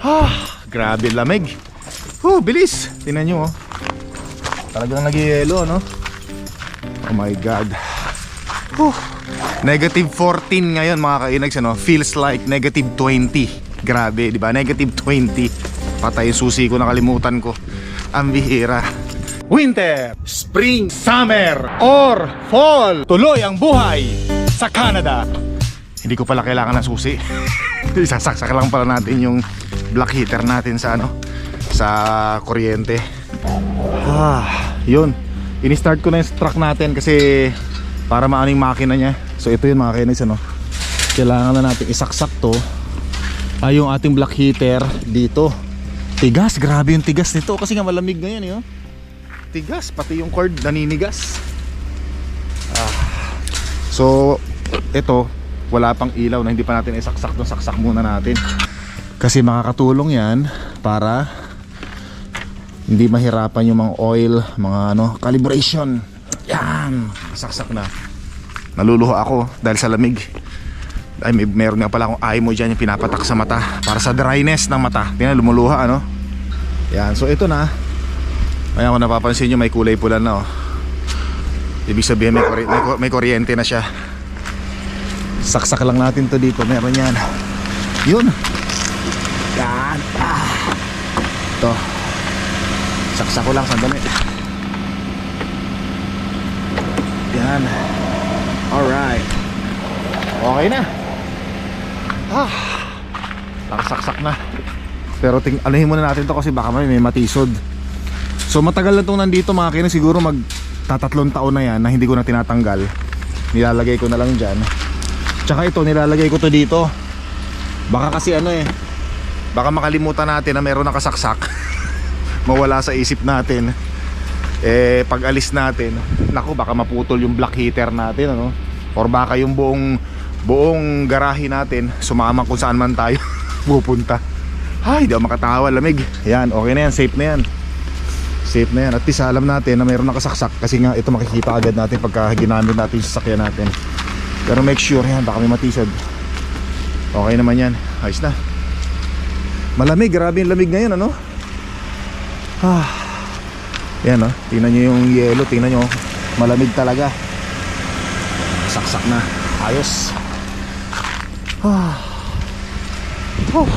Ah, grabe lamig. Oh, bilis. Tingnan nyo, oh. Talagang nag-yelo, no? Oh my God. Whew. Negative 14 ngayon mga kainags, ano? Feels like negative 20. Grabe, di ba? Negative 20. Patay yung susi ko, nakalimutan ko. Ang bihira. Winter, Spring, Summer, or Fall. Tuloy ang buhay sa Canada. Hindi ko pala kailangan ng susi. Isasaksak lang pala natin yung black heater natin sa ano sa kuryente. Ah, yun. Ini-start ko na yung truck natin kasi para maano yung makina niya. So ito yun mga kainis ano. Kailangan na natin isaksak to. Ay yung ating black heater dito. Tigas, grabe yung tigas nito kasi nga malamig ngayon eh. Oh. Tigas, pati yung cord naninigas. Ah. So ito, wala pang ilaw na hindi pa natin isaksak doon, saksak muna natin. Kasi makakatulong yan para hindi mahirapan yung mga oil, mga ano, calibration. Yan, saksak na. Naluluho ako dahil sa lamig. Ay, may, meron nga pala akong eye mo dyan yung pinapatak sa mata para sa dryness ng mata. Tingnan, lumuluha ano. Yan, so ito na. Ayan kung napapansin nyo may kulay pula na oh. Ibig sabihin may, kuri- may, may kuryente na siya. Saksak lang natin to dito, meron yan. Yun. Yan. Ah. Ito. Saksak ko lang sandali. Yan. Alright. Okay na. Ah. Nakasaksak na. Pero ting alahin muna natin to kasi baka may, may matisod. So matagal na itong nandito mga kinis siguro mag tatatlong taon na yan na hindi ko na tinatanggal. Nilalagay ko na lang dyan. Tsaka ito nilalagay ko to dito. Baka kasi ano eh. Baka makalimutan natin na meron nakasaksak. Mawala sa isip natin. Eh pag alis natin, naku baka maputol yung black heater natin ano. Or baka yung buong buong garahe natin sumama kung saan man tayo pupunta. Ay, ako makatawa, lamig. Yan, okay na yan, safe na yan. Safe na yan. At least alam natin na mayroon nakasaksak kasi nga ito makikita agad natin pagka ginamit natin yung sasakyan natin. Pero make sure yan, baka may matisod. Okay naman yan. Ayos na. Malamig, grabe yung lamig ngayon, ano? Ah. Yan, oh. Tingnan nyo yung yelo, tingnan nyo. oh. Malamig talaga. Saksak na. Ayos. Ah. Oh.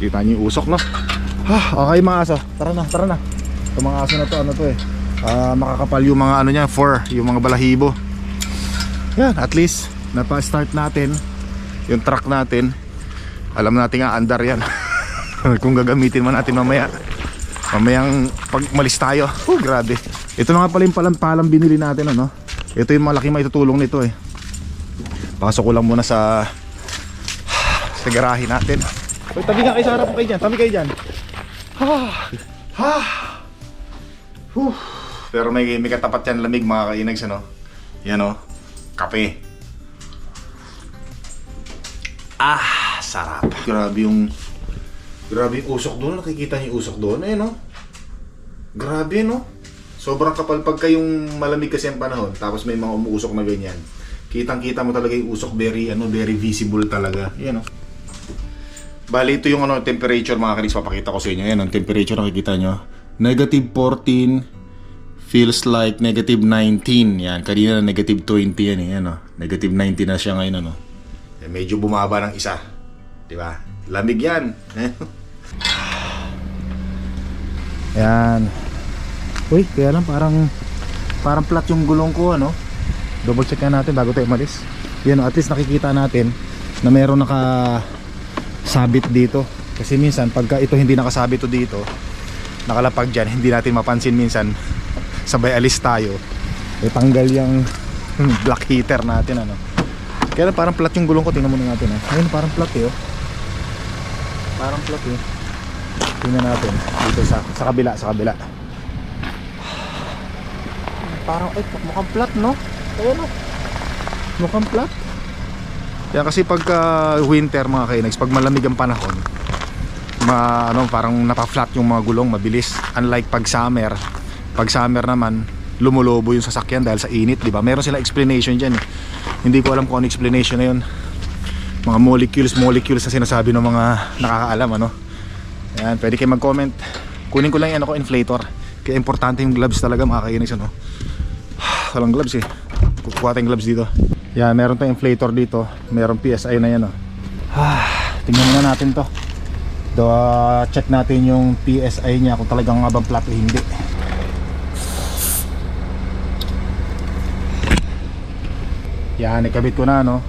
Kita nyo yung usok, no? Ah, okay mga aso. Tara na, tara na. Itong mga aso na to, ano to eh. Ah, makakapal yung mga ano niya, fur, yung mga balahibo. Yan, at least napa-start natin yung truck natin. Alam natin nga andar yan. Kung gagamitin man natin mamaya. Mamayang pag malis tayo. Oh, grabe. Ito na nga pala yung palang palang binili natin ano. Ito yung malaki maitutulong nito eh. Pasok ko lang muna sa sa garahe natin. Uy, tabi nga kayo sa harap kayo dyan. Tabi kayo dyan. Ha. Ha. Huh. Pero may, may katapat yan lamig mga kainags ano. Yan o. Kape. Ah, sarap. Grabe yung Grabe yung usok doon. Nakikita niyo yung usok doon. Eh, no? Grabe, no? Sobrang kapal pagka yung malamig kasi ang panahon. Tapos may mga umuusok na ganyan. Kitang-kita mo talaga yung usok. Very, ano, very visible talaga. Yan, no? Bali, ito yung ano, temperature mga kanis. Papakita ko sa inyo. Yan, ang temperature nakikita nyo. Negative 14 feels like negative 19. Yan, kanina na negative 20 yan. Eh. Ano? Negative 19 na siya ngayon. Ano? Eh, medyo bumaba ng isa. Di ba? Lamig yan. yan. Uy, kaya lang parang parang flat yung gulong ko ano. Double check na natin bago tayo umalis. Yan, at least nakikita natin na meron naka sabit dito. Kasi minsan pagka ito hindi nakasabit to dito, nakalapag dyan, hindi natin mapansin minsan sabay alis tayo. Eh tanggal yung black heater natin ano. Kaya parang flat yung gulong ko, tingnan muna natin eh. Ayun, parang flat eh. oh. Parang flat eh. Tingnan natin dito sa sa kabila, sa kabila. Parang eh mukhang flat no? Ayun no. Mukhang flat. Yan kasi pagka winter mga kainags, pag malamig ang panahon, ma ano parang napa-flat yung mga gulong mabilis. Unlike pag summer, pag summer naman lumulobo yung sasakyan dahil sa init, di ba? Meron sila explanation diyan. Eh. Hindi ko alam kung ano explanation na yun. mga molecules, molecules na sinasabi ng mga nakakaalam, ano. Ayan, pwede kayo mag-comment. Kunin ko lang yung ano ko, inflator. Kaya importante yung gloves talaga mga kainis, ano. Walang gloves eh. Kukuha tayong gloves dito. Yan, meron tayong inflator dito. Meron PSI na yan, oh. Tingnan muna natin to. Do, ah, check natin yung PSI niya kung talagang abang flat o hindi. Yan, ikabit ko na, no.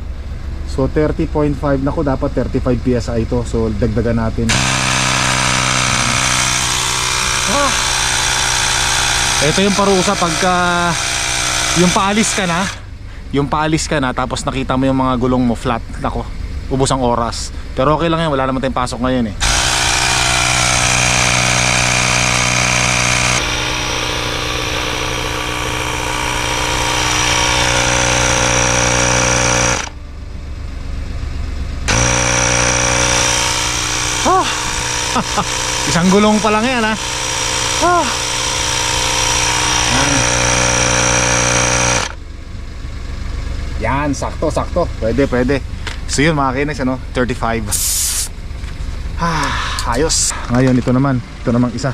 So 30.5 na ko, dapat 35 PSI ito. So dagdagan natin. Ito yung parusa pagka yung paalis ka na, yung paalis ka na tapos nakita mo yung mga gulong mo flat. Nako, ubos ang oras. Pero okay lang yan, wala naman tayong pasok ngayon eh. Ah. Isang gulong pa lang yan ha. Ah. Yan, sakto, sakto. Pwede, pwede. So yun mga kinex, ano? 35. Ah, ayos. Ngayon, ito naman. Ito namang isa.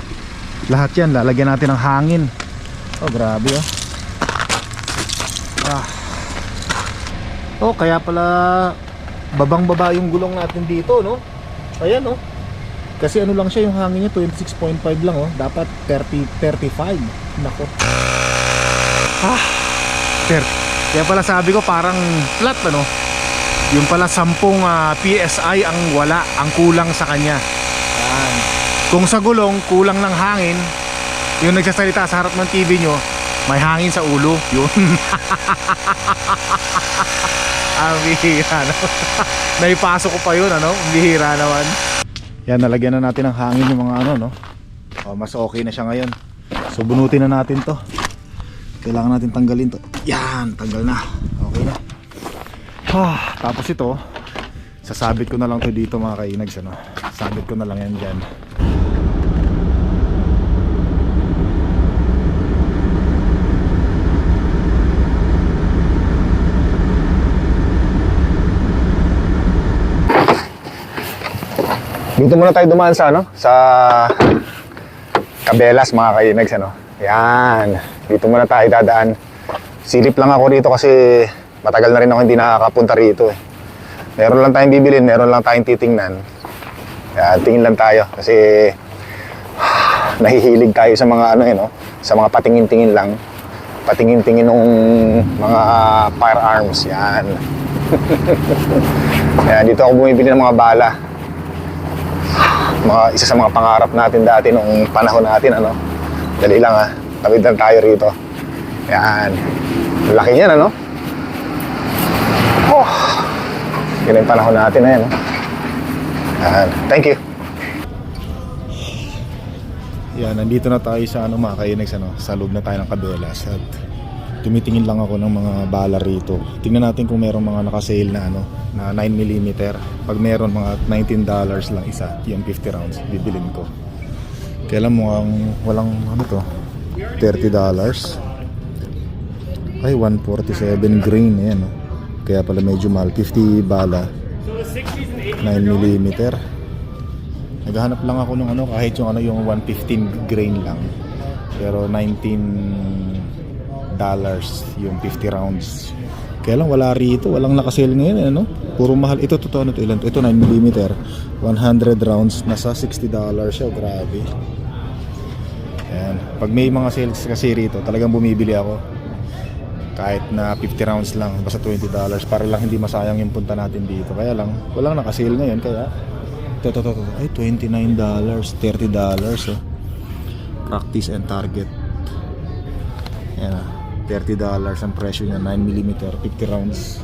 Lahat yan, lalagyan natin ng hangin. Oh, grabe oh. Ah. Oh, kaya pala babang-baba yung gulong natin dito, no? Ayan, no? Kasi ano lang siya, yung hangin niya 26.5 lang, oh. Dapat 30, 35. Nako. Ah, 30. Kaya pala sabi ko parang flat ano. Yung pala 10 ah, PSI ang wala, ang kulang sa kanya. Yan. Kung sa gulong kulang ng hangin, yung nagsasalita sa harap ng TV nyo, may hangin sa ulo. Yun. ang bihira no? Naipasok ko pa yun ano? Ang bihira naman. Yan, nalagyan na natin ng hangin yung mga ano no. Oh, mas okay na siya ngayon. So bunutin na natin to. Kailangan natin tanggalin to. Yan, tanggal na. Okay na. Ah, tapos ito, sasabit ko na lang to dito mga kainags ano. Sabit ko na lang yan dyan. Dito muna tayo dumaan sa ano, sa Kabelas mga kainags ano. Yan. Dito muna tayo dadaan. Silip lang ako rito kasi matagal na rin ako hindi nakakapunta rito eh. Meron lang tayong bibilin, meron lang tayong titingnan. Yan, tingin lang tayo kasi nahihilig tayo sa mga ano eh, no? sa mga patingin-tingin lang. Patingin-tingin ng mga firearms. Yan. Yan, dito ako bumibili ng mga bala. Mga, isa sa mga pangarap natin dati nung panahon natin, ano? Dali lang ha. Tawid lang tayo rito. Yan. Laki niyan ano? Oh. Yun yung panahon natin na yan. No? Yan. Thank you. Yan, nandito na tayo sa ano mga kainags, ano, sa loob na tayo ng kabelas at tumitingin lang ako ng mga bala rito. Tingnan natin kung merong mga naka-sale na ano, na 9mm. Pag meron mga $19 lang isa, yung 50 rounds, bibilin ko. Kailan mukhang walang ano to, $30 ay 147 grain yan no? kaya pala medyo mahal. 50 bala. 9mm naghahanap lang ako ng ano kahit yung ano yung 115 grain lang. Pero 19 dollars yung 50 rounds. Kaya lang wala rito? Walang nakasale ngayon eh, no? puro mahal. Ito totoo na to? Ilan to? Ito 9mm 100 rounds nasa 60 dollars siya grabe Ayan. Pag may mga sales kasi rito, talagang bumibili ako. Kahit na 50 rounds lang, basta 20 dollars para lang hindi masayang yung punta natin dito. Kaya lang, walang nakasale ngayon kaya ito, ito, ito, ito. Ay, 29 dollars, 30 dollars. Oh. Practice and target. Ayan ah. 30 dollars ang presyo niya, 9mm, 50 rounds.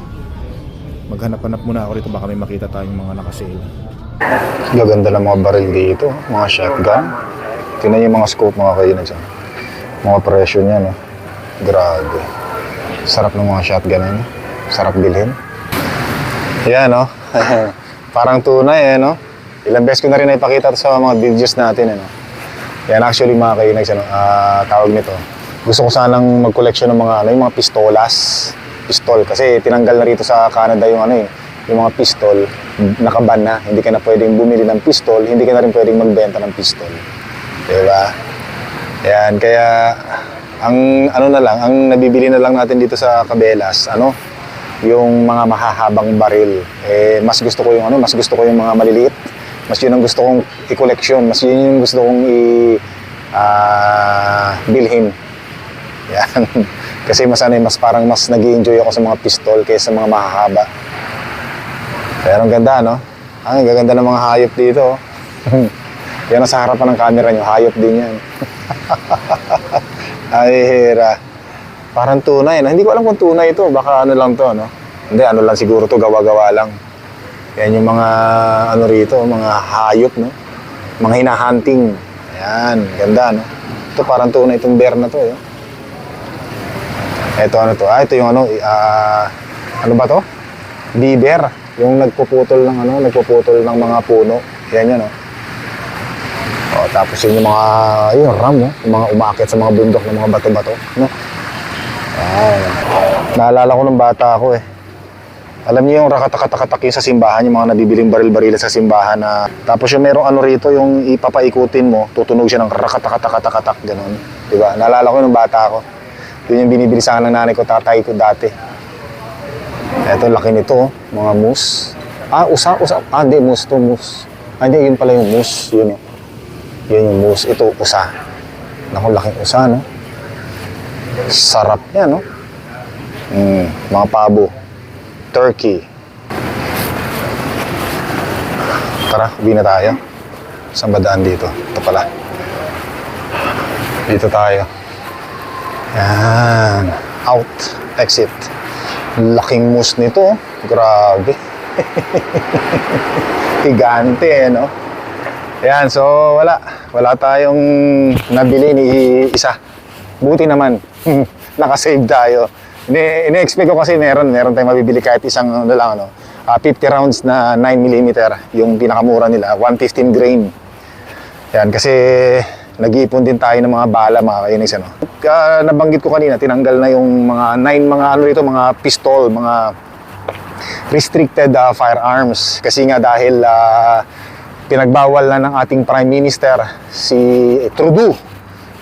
Maghanap-hanap muna ako rito, baka may makita tayong mga nakasale. Gaganda lang mga baril dito, mga shotgun. Tingnan yung mga scope mga kainags. ah. Mga presyo niya, no? Grabe. Sarap ng mga shotgun na no? Sarap bilhin. Yan, no? Parang tunay, eh, no? Ilang beses ko na rin naipakita sa mga videos natin, eh, no? Yan, actually, mga kainags, ano, ah, tawag nito. Gusto ko sanang mag-collection ng mga, ano, yung mga pistolas. Pistol. Kasi tinanggal na rito sa Canada yung, ano, eh, yung mga pistol, nakaban na. Hindi ka na pwedeng bumili ng pistol, hindi ka na rin pwedeng magbenta ng pistol. Diba? Yan, kaya ang ano na lang, ang nabibili na lang natin dito sa Kabelas, ano, yung mga mahahabang baril. Eh, mas gusto ko yung ano, mas gusto ko yung mga maliliit. Mas yun ang gusto kong i-collection, mas yun yung gusto kong i ah, bilhin. Yan. Kasi mas ano, mas parang mas nag enjoy ako sa mga pistol kaysa sa mga mahahaba. Pero ang ganda, no? Ang gaganda ng mga hayop dito. oh. yan sa harapan ng camera nyo, hayop din yan. Ay, hira. Parang tunay, no? Hindi ko alam kung tunay ito. Baka ano lang to, no? Hindi, ano lang siguro to, gawa-gawa lang. Yan yung mga, ano rito, mga hayop, no? Mga hinahunting. Ayan, ganda, no? Ito parang tunay itong bear na to, eh. Ito ano to? Ah, ito yung ano, ah, ano ba to? Beaver. Yung nagpuputol ng ano, nagpuputol ng mga puno. Yan yun, oh. Oh, tapos yun yung mga, yun, ram, no? Yung mga umakit sa mga bundok ng mga bato-bato, no? Ah, naalala ko nung bata ako, eh. Alam niyo yung rakatakatakatak yung sa simbahan, yung mga nabibiling baril-baril sa simbahan na... Tapos yung merong ano rito, yung ipapaikutin mo, tutunog siya ng rakatakatakatak, ganun. Diba? Naalala ko nung bata ako. Yun yung binibili sa akin ng nanay ko, tatay ko dati. Eto, laki nito, mga moose. Ah, usa, usa. Ah, hindi, moose to, moose. Ah, hindi, yun pala yung moose. Yun, oh. Yun yung moose. Ito, usa. Naku, laking usa, no? Sarap yan, no? Mm, mga pabo. Turkey. Tara, uwi na tayo. Saan ba daan dito? Ito pala. Dito tayo. Yan. Out. Exit. Laking moose nito. oh. Grabe. Gigante eh, no? Yan, so wala. Wala tayong nabili ni isa. Buti naman. Nakasave tayo. Ini- Ine-expect ko kasi meron, meron tayong mabibili kahit isang ano lang, ano, ah, 50 rounds na 9mm, yung pinakamura nila, 115 grain. Yan, kasi nag-iipon din tayo ng mga bala, mga kainis, ano. Ah, nabanggit ko kanina, tinanggal na yung mga 9 mga ano rito, mga pistol, mga restricted ah, firearms. Kasi nga dahil ah, pinagbawal na ng ating Prime Minister, si Trudeau,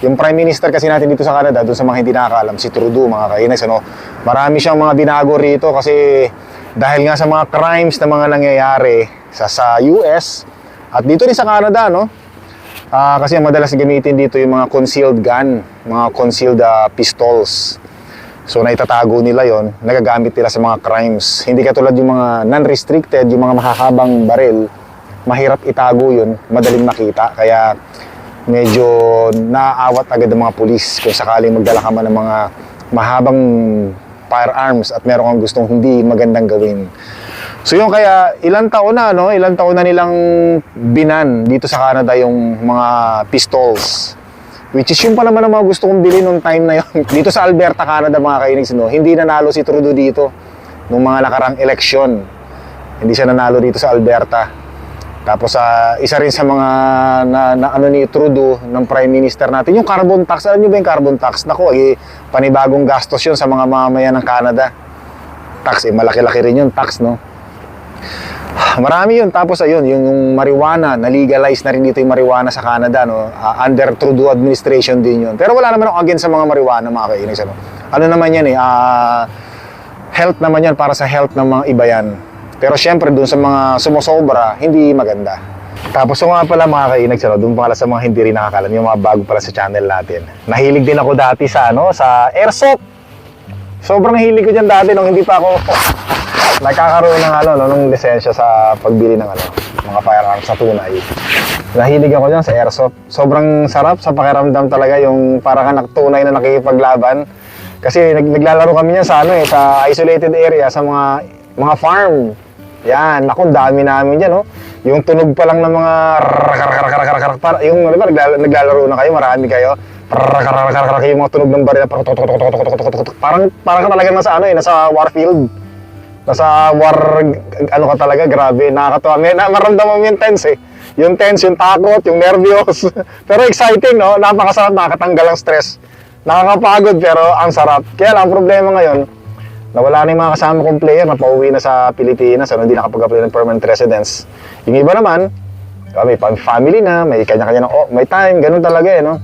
yung Prime Minister kasi natin dito sa Canada, doon sa mga hindi nakakaalam, si Trudeau, mga kainis, ano, marami siyang mga binago rito kasi dahil nga sa mga crimes na mga nangyayari sa, sa US at dito rin sa Canada, no? Ah, kasi madalas gamitin dito yung mga concealed gun, mga concealed ah, pistols. So naitatago nila yon, nagagamit nila sa mga crimes. Hindi katulad yung mga non-restricted, yung mga mahahabang baril, mahirap itago yun, madaling makita. Kaya medyo naaawat agad ng mga pulis kung sakaling magdala ka man ng mga mahabang firearms at meron kang gustong hindi magandang gawin. So yung kaya ilang taon na no, ilang taon na nilang binan dito sa Canada yung mga pistols. Which is yung pa naman ang mga gusto kong bilhin nung time na yun. Dito sa Alberta, Canada mga kainigs, no, hindi nanalo si Trudeau dito nung mga nakarang eleksyon. Hindi siya nanalo dito sa Alberta. Tapos sa isa rin sa mga na, na ano ni Trudeau ng Prime Minister natin, yung carbon tax. Alam niyo ba yung carbon tax? Nako, eh, panibagong gastos yun sa mga mamamayan ng Canada. Tax, eh, malaki-laki rin yung tax, no? Marami yun. Tapos ayun, yung, yung marijuana, na-legalize na rin dito yung marijuana sa Canada, no? Ah, under Trudeau administration din yun. Pero wala naman ako against sa mga marijuana, mga kainis, ano? Ano naman yan eh, ah, health naman yan para sa health ng mga iba yan. Pero syempre dun sa mga sumusobra, hindi maganda. Tapos yung nga pala mga kainags, ano, dun pala sa mga hindi rin nakakalam, yung mga bago pala sa channel natin. Nahilig din ako dati sa, ano, sa airsoft. Sobrang hilig ko dyan dati nung hindi pa ako nagkakaroon ng ano, no, nung lisensya sa pagbili ng ano, mga firearms sa tunay. Nahilig ako dyan sa airsoft. Sobrang sarap sa pakiramdam talaga yung para ka tunay na nakikipaglaban. Kasi nag naglalaro kami niyan sa ano eh, sa isolated area, sa mga mga farm. Yan, naku, dami namin dyan, oh. Yung tunog pa lang ng mga rakarakarakarakarak, para yung di ba, nagla- naglalaro na kayo, marami kayo. Rakarakarakarakarak yung mga tunog ng baril, parang parang ka talaga nasa ano eh, nasa warfield. Nasa war, ano ka talaga, grabe, nakakatawa. May, na, maramdaman mo yung tense eh. Yung tense, yung takot, yung nervyos. pero exciting, no? Napakasarap, nakakatanggal ang stress. Nakakapagod, pero ang sarap. Kaya lang, ang problema ngayon, Nawala na yung mga kasama kong player na pauwi na sa Pilipinas, ano, hindi nakapag-apply ng permanent residence. Yung iba naman, ah, may family na, may kanya-kanya ng, oh, may time, ganun talaga eh, no?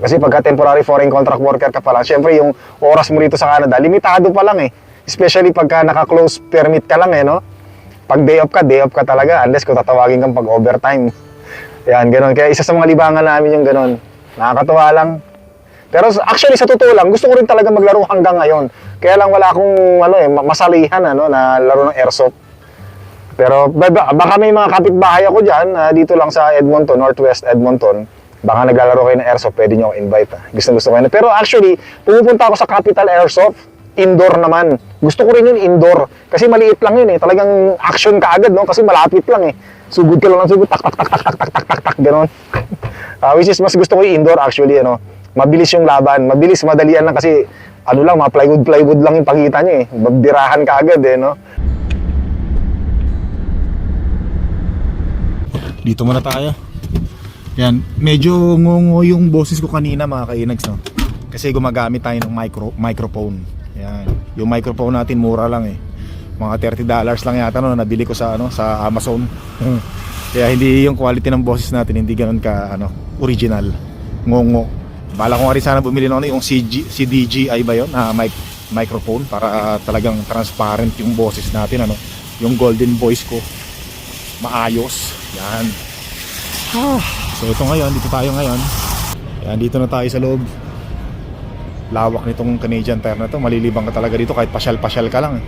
Kasi pagka temporary foreign contract worker ka pa lang, syempre yung oras mo rito sa Canada, limitado pa lang eh. Especially pagka naka-close permit ka lang eh, no? Pag day off ka, day off ka talaga, unless kung tatawagin kang pag overtime. Yan, ganun. Kaya isa sa mga libangan namin yung ganun. Nakakatuwa lang. Pero actually, sa totoo lang, gusto ko rin talaga maglaro hanggang ngayon. Kaya lang wala akong ano, eh, ma- masalihan ano, na laro ng airsoft. Pero ba- ba- baka may mga kapitbahay ako dyan, ah, dito lang sa Edmonton, Northwest Edmonton. Baka naglalaro kayo ng airsoft, pwede nyo ako invite. Ah. Gusto gusto ko yun. Pero actually, pumupunta ako sa Capital Airsoft, indoor naman. Gusto ko rin yun indoor. Kasi maliit lang yun eh. Talagang action ka agad, no? Kasi malapit lang eh. Sugod ka lang ng sugod, tak, tak, tak, tak, tak, tak, tak, tak, tak, ganon. Ah, which is, mas gusto ko yung indoor actually, ano. Mabilis yung laban. Mabilis, madalian lang kasi, ano lang, mga plywood-plywood lang yung pakita niya eh. Magbirahan ka agad eh, no? Dito muna tayo. Yan, medyo ngungo yung boses ko kanina mga kainags no. Kasi gumagamit tayo ng micro, microphone. Yan. Yung microphone natin mura lang eh. Mga 30 dollars lang yata no nabili ko sa ano sa Amazon. Kaya hindi yung quality ng boses natin hindi ganoon ka ano original. Ngongo. Bala ko nga rin sana bumili ng ano yung CG, CDGI ba yun? Ah, mic, microphone para ah, talagang transparent yung boses natin ano. Yung golden voice ko maayos. Yan. So ito ngayon, dito tayo ngayon. Yan, dito na tayo sa loob. Lawak nitong Canadian Tire na to. Malilibang ka talaga dito kahit pasyal-pasyal ka lang. eh.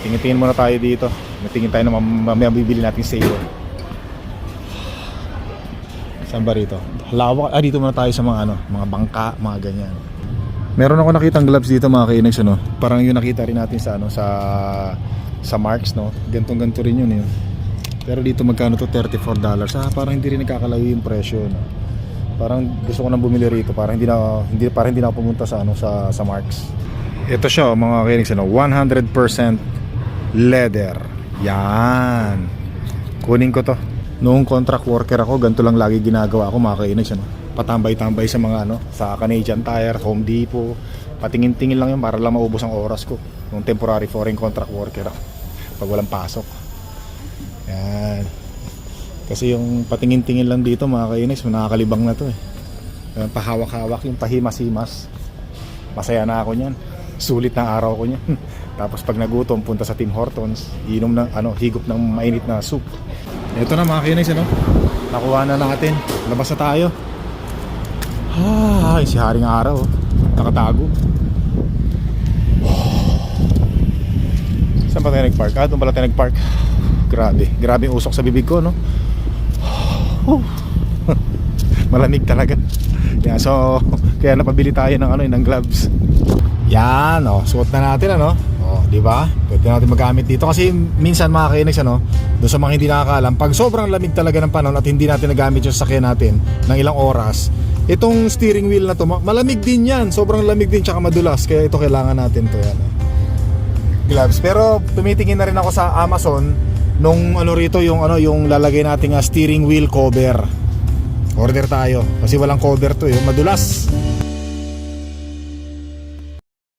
Tingin-tingin muna tayo dito. Natingin tayo na mam- mamaya bibili natin sa iyo. Saan ba rito? Lawak. Ah, dito muna tayo sa mga ano, mga bangka, mga ganyan. Meron ako nakitang gloves dito mga kainags ano. Parang yung nakita rin natin sa ano sa sa Marks no. Gantong ganto rin yun eh. Pero dito magkano to 34 dollars. Ah, parang hindi rin nagkakalayo yung presyo no. Parang gusto ko nang bumili rito para hindi na hindi para hindi na ako pumunta sa ano sa sa Marks. Ito siya oh, mga kainags ano, 100% leather. Yan. Kunin ko to. Noong contract worker ako, ganito lang lagi ginagawa ko mga kainags ano. Patambay-tambay sa mga ano, sa Canadian Tire, Home Depot. Patingin-tingin lang yun para lang maubos ang oras ko. Nung temporary foreign contract worker ako. Pag walang pasok. Yan. Kasi yung patingin-tingin lang dito mga kainis, nakakalibang na to eh. Pahawak-hawak, yung pahimas-himas. Masaya na ako niyan. Sulit na araw ko niyan. Tapos pag nagutom, punta sa Tim Hortons, inom ng ano, higop ng mainit na soup. Ito na mga kainis, ano? Nakuha na natin. Labas na tayo. Ay, si Haring Araw. oh. Nakatago. Saan pa tayo nag-park? Ah, doon pala tayo nag-park. Grabe. Grabe yung usok sa bibig ko, no? Malamig talaga. Yeah, so, kaya napabili tayo ng ano, ng gloves. Yan, oh, suot na natin ano. Oh, di ba? Pwede natin magamit dito kasi minsan mga kainex ano, doon sa mga hindi nakakaalam, pag sobrang lamig talaga ng panahon at hindi natin nagamit yung sasakyan natin ng ilang oras, itong steering wheel na to, ma- malamig din yan. Sobrang lamig din tsaka madulas. Kaya ito kailangan natin to yan. oh. Gloves. Pero tumitingin na rin ako sa Amazon nung ano rito yung ano yung lalagay nating ah, steering wheel cover. Order tayo kasi walang cover to eh, madulas.